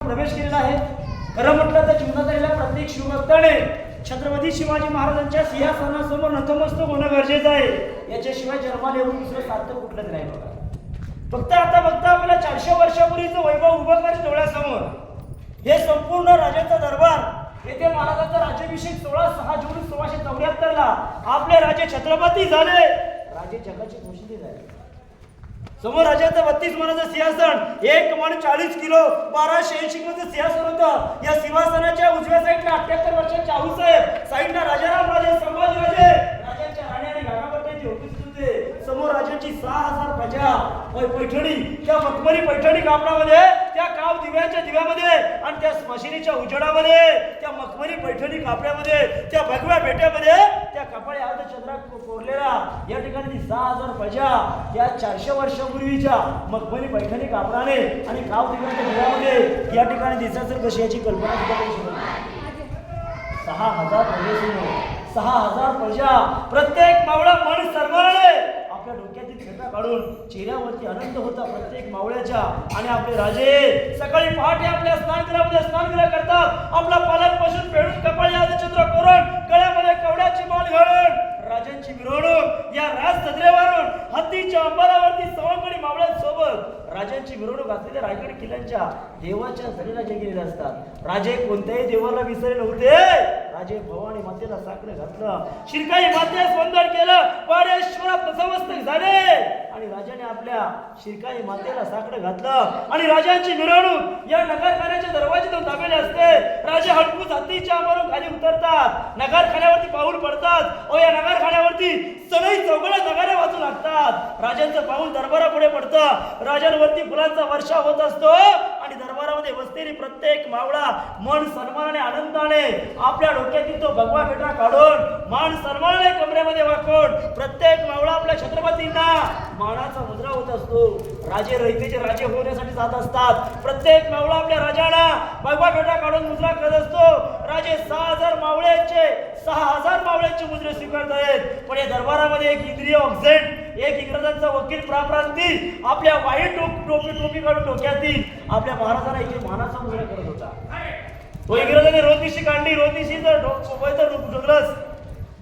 प्रवेश केलेला आहे. खरं म्हटलं तर जीवनात आलेल्या प्रत्येक शिवभक्ताने छत्रपती शिवाजी महाराजांच्या सिंहासनासमोर नतमस्तक होणं गरजेचं आहे. याच्याशिवाय जन्माला येऊन दुसरं सार्थ कुठलंच नाही बघा. फक्त आता बघता आपल्याला चारशे वर्षापूर्वीचं वैभव उभं करेल डोळ्यासमोर. हे संपूर्ण राजाचा दरबार येथे महाराजांचा राज्याभिषेक सोळा सहा जून सोळाशे चौऱ्याहत्तर ला आपले राजे छत्रपती झाले. राजे जगाचे घोषित झाले. समोर राजाचं बत्तीस मनाचं सिंहासन एक मन चाळीस किलो बाराशे ऐंशी किलोचं सिंहासन होतं. या सिंहासनाच्या उजव्या साईडला अठ्याहत्तर वर्षाचे आऊसाहेब साईडला राजाराम राजे संभाजी राजे राणी आणि घरापट्ट्याचे उपस्थित होते समोर राजांची सहा हजार प्रजा पैठणी त्या मखमरी पैठणी कापडामध्ये त्या काव दिव्याच्या दिव्यामध्ये आणि त्या स्मशिनीच्या उजेडामध्ये त्या मखमरी पैठणी कापड्यामध्ये त्या भगव्या बेट्यामध्ये त्या कपाळी अर्ध चंद्रात कोरलेला या ठिकाणी ती सहा हजार प्रजा या चारशे वर्षापूर्वीच्या मखमरी पैठणी कापडाने आणि काव दिव्याच्या दिव्यामध्ये या ठिकाणी दिसायचं कशी याची कल्पना सुद्धा करू सहा हजार प्रजेसमोर सहा हजार प्रजा प्रत्येक मावळा मन सरमाळे आपल्या डोक्यातील छटा काढून चेहऱ्यावरती आनंद होता प्रत्येक मावळ्याच्या. आणि आपले राजे सकाळी पहाटे आपल्या स्नानगृहामध्ये स्नानगृह करतात. आपला पालकपासून फेडून कपाळी चंद्र करून गळ्यामध्ये कवड्याची माल घालून राजांची मिरवणूक या राज सदरेवरून हत्तीच्या अंबारावरती सवंगडी मावळ्यांसोबत राजांची मिरवणूक असलेल्या रायगड किल्ल्यांच्या देवाच्या झरीला जे गेलेले असतात. राजे कोणत्याही देवाला विसरले नव्हते. राजे भवानी मातेला साकडं घातलं. शिरकाई माते स्पंदन केलं. वाडेश्वरात नतमस्तक झाले. आणि राजाने आपल्या शिरकाई मातेला साकडं घातलं. आणि राजांची मिरवणूक या नगरखान्याच्या दरवाजेतून दाबेले असते. राजे हडकूस हत्तीच्या अंबारून खाली उतरतात. नगरखान्यावरती पाऊल पडतात. अहो या नगरखान्यावरती सगळी चौघडा नगारे वाचू लागतात. राजांचं पाऊल दरबारापुढे पडतं. राजांवरती फुलांचा वर्षा होत असतो. आणि दरबारामध्ये प्रत्येक मावळा मन सन्मानाने आनंदाने आपल्या डोक्यातील तो भगवा बेटा काढून मान सन्मानाने कमरेमध्ये वाकून प्रत्येक मावळा आपल्या छत्रपतींना मानाचा मुद्रा होत असतो. राजे रयतेचे राजे होण्यासाठी जात असतात. प्रत्येक मावळा आपल्या राजाला भगवा बेटा काढून मुद्रा करत असतो. राजे सहा हजार मावळ्यांचे सहा हजार मावळ्यांचे मुद्रे स्वीकारत आहेत. पण या दरबारामध्ये एक इंद्रिय ऑक्झेंट एक इंग्रजांचा वकील प्राप्रांती आपल्या वाईट टोप- टोपी टोपी काढून डोक्यातील आपल्या महाराजाला इथे मानाचा मुद्रा करत होता. तो इंग्रजाने रोतीशी काढली रोतीशी जर डोंगरस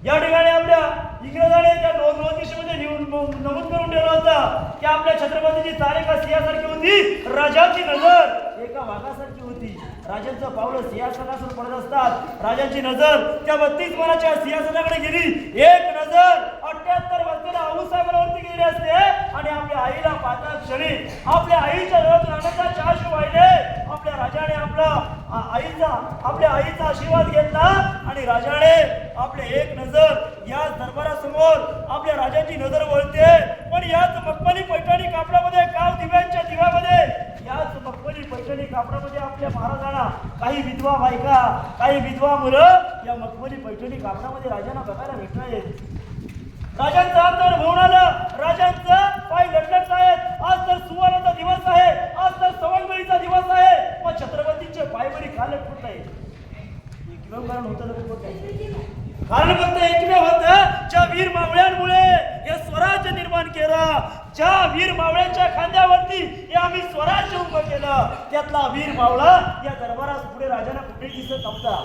या ठिकाणी आपल्या इंग्रजाने त्या रोज नमूद करून ठेवला होता की आपल्या छत्रपतीची तारीख सिंहासारखी होती राजाची नजर एका वाघासारखी होती. राजांचं पावलं सिंहासनासून पडत असतात. राजांची नजर त्या बत्तीस मनाच्या सिंहासनाकडे गेली. एक नजर अठ्याहत्तर वर्षाला आऊसाहेबांवरती गेली असते आणि आपल्या आईला पाहता क्षणी आपल्या आईच्या रथ आनंदाचे आशू वाहिले आपल्या राजाने आपला आईचा आपल्या आईचा आशीर्वाद घेतला आणि राजाने आपले एक नजर याच दरबारासमोर आपल्या राजाची नजर वळते. पण याच मखमली पैठणी कापडामध्ये काव दिव्यांच्या दिव्यामध्ये याच मखमली पैठणी कापडामध्ये आपल्या महाराजांना काही विधवा बायका काही विधवा मुलं या मखमली पैठणी कापडामध्ये राजांना बघायला भेटणार आहेत. राजांचा अंतर होऊन आलं. राजांचं पाहिलं लटलट आहेत आज तर सुवर्णाचा दिवस आहे आज तर सवंगडीचा दिवस आहे मग छत्रपतींचे पायवरी का लटकत आहे एकमेव कारण होतं ना कुठं काही कारण फक्त एकमेव होतं ज्या वीर मावळ्यांमुळे हे स्वराज्य निर्माण केलं ज्या वीर मावळ्यांच्या खांद्यावरती हे आम्ही स्वराज्य उभं केलं. त्यातला वीर मावळा या दरबारात पुढे राजाला कुठे दिसत नव्हता.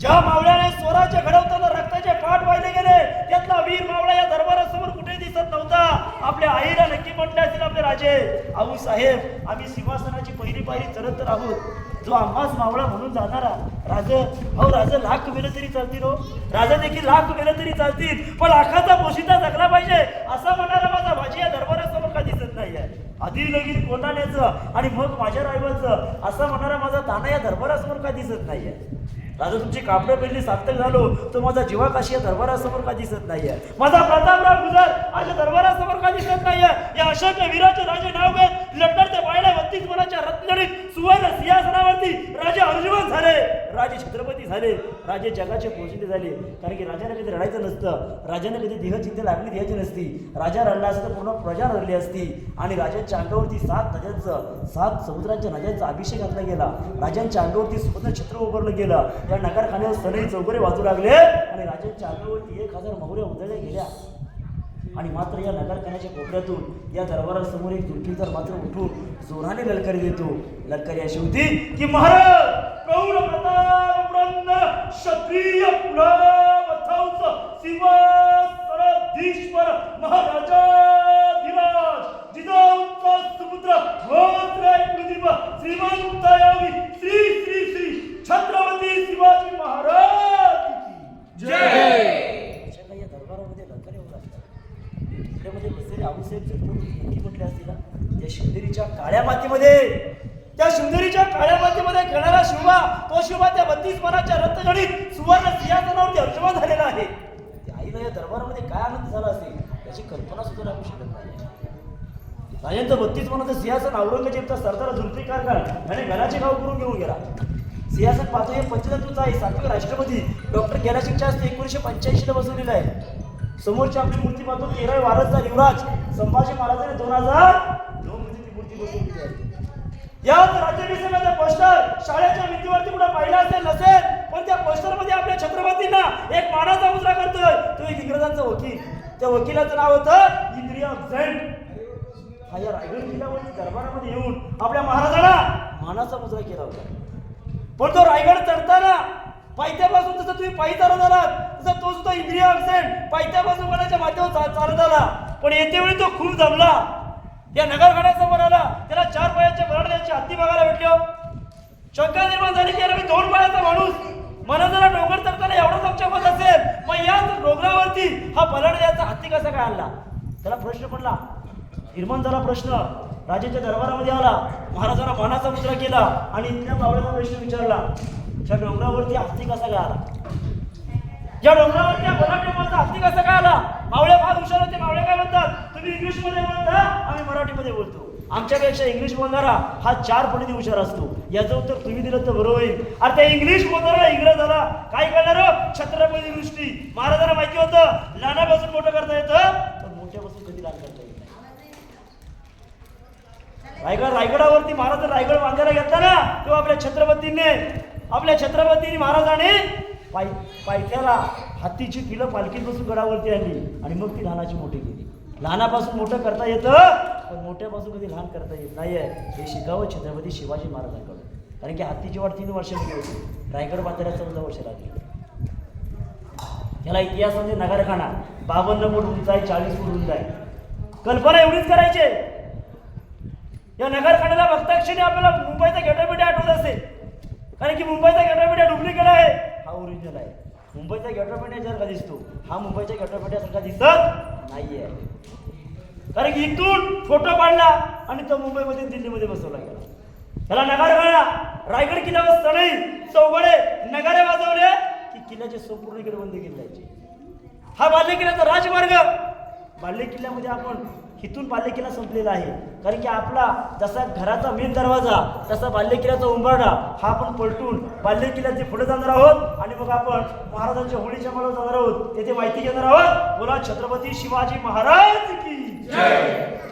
ज्या मावळ्याने स्वराज्य घडवताना रक्ताचे पाठ वाहिले गेले त्यातला वीर मावळा या दरबारासमोर कुठे दिसत नव्हता. आपल्या आईला नक्की म्हटले असतील आपले राजे. आऊ साहेब आम्ही सिंहासनाची पहिली पायरी चढत तर आहोत. जो आम्हास मावळा म्हणून जाणारा राज अहो राज लाख मेलं तरी चालतील हो. राजा देखील लाख मेलं तरी चालतील पण लाखाचा पोशिंदा जगला पाहिजे असं म्हणणारा माझा भाजी या दरबारासमोर का दिसत नाही आहे? आधी लगीन कोंडाण्याचं आणि मग माझ्या रायबाचं असं म्हणणारा माझा ताना या दरबारासमोर का दिसत नाही आहे? राजा तुमची कापडं पेरली सार्थक झालो तो माझा जीवा काशी या दरबारासमोर का दिसत नाहीये माझा प्रतापराव गुजर आज दरबारासमोर का दिसत नाहीये या अशोक वीराचे राजे नाव घेत लढते पाहिल्या बत्तीस मनाच्या रत्नडीत सुवर्ण क्रांती राजे अर्जुन झाले राजे छत्रपती झाले राजे जगाचे पोषिते झाले. कारण की राजाने कधी रडायचं नसतं राजाने कधी देह चिंता लागली द्यायची नसती. राजा रडला असता पूर्ण प्रजा रडली असती. आणि राजांच्या अंगावरती सात नद्यांचं सात समुद्रांच्या नद्यांचा अभिषेक घातला गेला. राजांच्या अंगावरती स्वतंत्र छत्र उभारलं गेलं. या नगरखान्यावर सनई चौघरे वाजू लागले आणि राजांच्या अंगावरती एक हजार मौर्या उधळल्या गेल्या. आणि मात्र या नगरखान्याच्या कोपऱ्यातून या दरबारासमोर एक दुर्गीधर मात्र उठून जोराने ललकारी देतो. ललकारी अशी होती की महाराज प्रौढ प्रताप क्षत्रिय पुरावथांस सिंहासनाधीश्वर महाराजाधिराज जिजाऊचा सुपुत्र कुलदीप श्रीमंत श्री छत्रपती शिवाजी महाराज की अशा काही या दरबारामध्ये लंकारे होत असतात इकडेमध्ये बसलेले आऊसाहेब जगभर नक्की म्हटले असतील ना त्या शिवनेरीच्या काळ्या मातीमध्ये त्या शिवनेरीच्या काळ्या मातीमध्ये खेळणारा शिवबा तो शिवबा त्या बत्तीस मनाच्या रत्तगडीत सुवर्ण सिंहासनावरती अर्जमान झालेला आहे. त्या आईला या दरबारामध्ये काय आनंद झाला असेल याची कल्पना सुद्धा लागू शकत नाही. राजांचं बत्तीस मनाचं सिंहासन औरंगजेबचा सरदार झुलफी कारखान याने घराचे गाव करून घेऊन गेला. सिंहासन पाहतो हे पंचतत्वचा आहे. सातवे राष्ट्रपती डॉक्टर गेलाशिकच्या हस्ते एकोणीशे पंच्याऐंशीला बसवलेला आहे. समोरची आपली मूर्ती पाहतो तेरा वारसचा युवराज संभाजी महाराजांनी दोन हजार दोन मध्ये ती मूर्ती बसवलेली आहे. याच राज्याभिषेकाचा पोस्टर शाळेच्या भिंतीवरती कुठं पाहिला असेल नसेल पण त्या पोस्टरमध्ये आपल्या छत्रपतींना एक मानाचा मुजरा करतोय. तो एक इंग्रजांचा वकील. त्या वकिलाचं नाव होतं इंद्रिया झेंट हा या रायगड किल्ल्यावरती दरबारामध्ये येऊन आपल्या महाराजाला मानाचा मुजरा केला होता. पण तो रायगड चढताना पायथ्यापासून जसं तुम्ही पायी चालत आलात तसं तो सुद्धा इंद्रिय ऍक्सिडेंट पायथ्यापासून वनाच्या माध्यमात चालत आला. पण येते वेळी तो खूप जमला. या नगरखान्यासमोर आला. त्याला चार पायाच्या बरडण्याची हत्ती बघायला भेटली. शंका निर्माण झाली की यार मी दोन पायाचा माणूस. मला जरा डोंगर चढताना एवढा आमच्या मत असेल. मग याच डोंगरावरती हा बराड्याचा हत्ती कसा काय आणला? त्याला प्रश्न पडला. निर्माण झाला प्रश्न. राजाच्या दरबारामध्ये आला. महाराजांना मानाचा मुद्रा केला आणि इथल्या बावड्याचा प्रश्न विचारला. त्या डोंगरावरती हत्ती कसा काय आला? या डोंगरावरती या हत्ती कसा काय आला? मावळे फार हुशार होते. मावळे काय म्हणतात? तुम्ही इंग्लिशमध्ये बोलता आम्ही मराठीमध्ये बोलतो. आमच्यापेक्षा इंग्लिश बोलणारा हा चार पटीने हुशार असतो. याचं उत्तर तुम्ही दिलं तर बरोबर होईल. अरे त्या इंग्लिश बोलणारा इंग्रजाला काय करणार? छत्रपती दृष्टी. महाराजांना माहिती होतं लहानापासून मोठं करता येतं पण मोठ्यापासून कधी लहान करता येत नाही. रायगड रायगडावरती महाराज रायगड बांधायला घेतला ना तेव्हा आपल्या छत्रपतींनी आपल्या छत्रपतींनी महाराजाने पाय पायथ्याला हातीची किलं पालखीत बसून गडावरती आणली आणि मग ती लहानाची मोठी केली. लहानापासून मोठं करता येतं पण मोठ्यापासून कधी लहान करता येत नाही आहे हे शिकावं छत्रपती शिवाजी महाराजांकडून. कारण की हत्तीची वाढ तीन वर्ष वर्षांनी होती. रायगड बांधायला चौदा वर्ष लागली. याला म्हणजे नगरखाना. बावन्न फूट उंच आहे चाळीस फूट उंच आहे कल्पना एवढीच करायची. या नगरखान्याला बघताक्षणी आपल्याला मुंबईचा गेटोपेट्या आठवत असेल. कारण की मुंबईचा गेटोपेट्या डुप्लिकेट आहे. हा ओरिजिनल आहे. मुंबईचा गेटोपेट्यासारखा दिसतो. हा मुंबईच्या गेटोपेट्यासारखा दिसत नाहीये. कारण की इथून फोटो काढला आणि तो मुंबईमध्ये दिल्लीमध्ये बसवला गेला. त्याला नगारखाना रायगड किल्ल्यावर सणई चौघडे नगारे वाजवले की किल्ल्याचे संपूर्ण इकडे बंद केले जायचे. हा बाल्य किल्ल्याचा राजमार्ग. बाल्य किल्ल्यामध्ये आपण इथून बाल्यकिला संपलेला आहे. कारण की आपला जसा घराचा मेन दरवाजा तसा बाल्यकिल्याचा उंबरडा हा आपण पलटून बाल्यकिल्याचे पुढे जाणार आहोत आणि मग आपण महाराजांच्या होळीच्या मला जाणार आहोत तेथे माहिती घेणार आहोत बोला छत्रपती शिवाजी महाराज की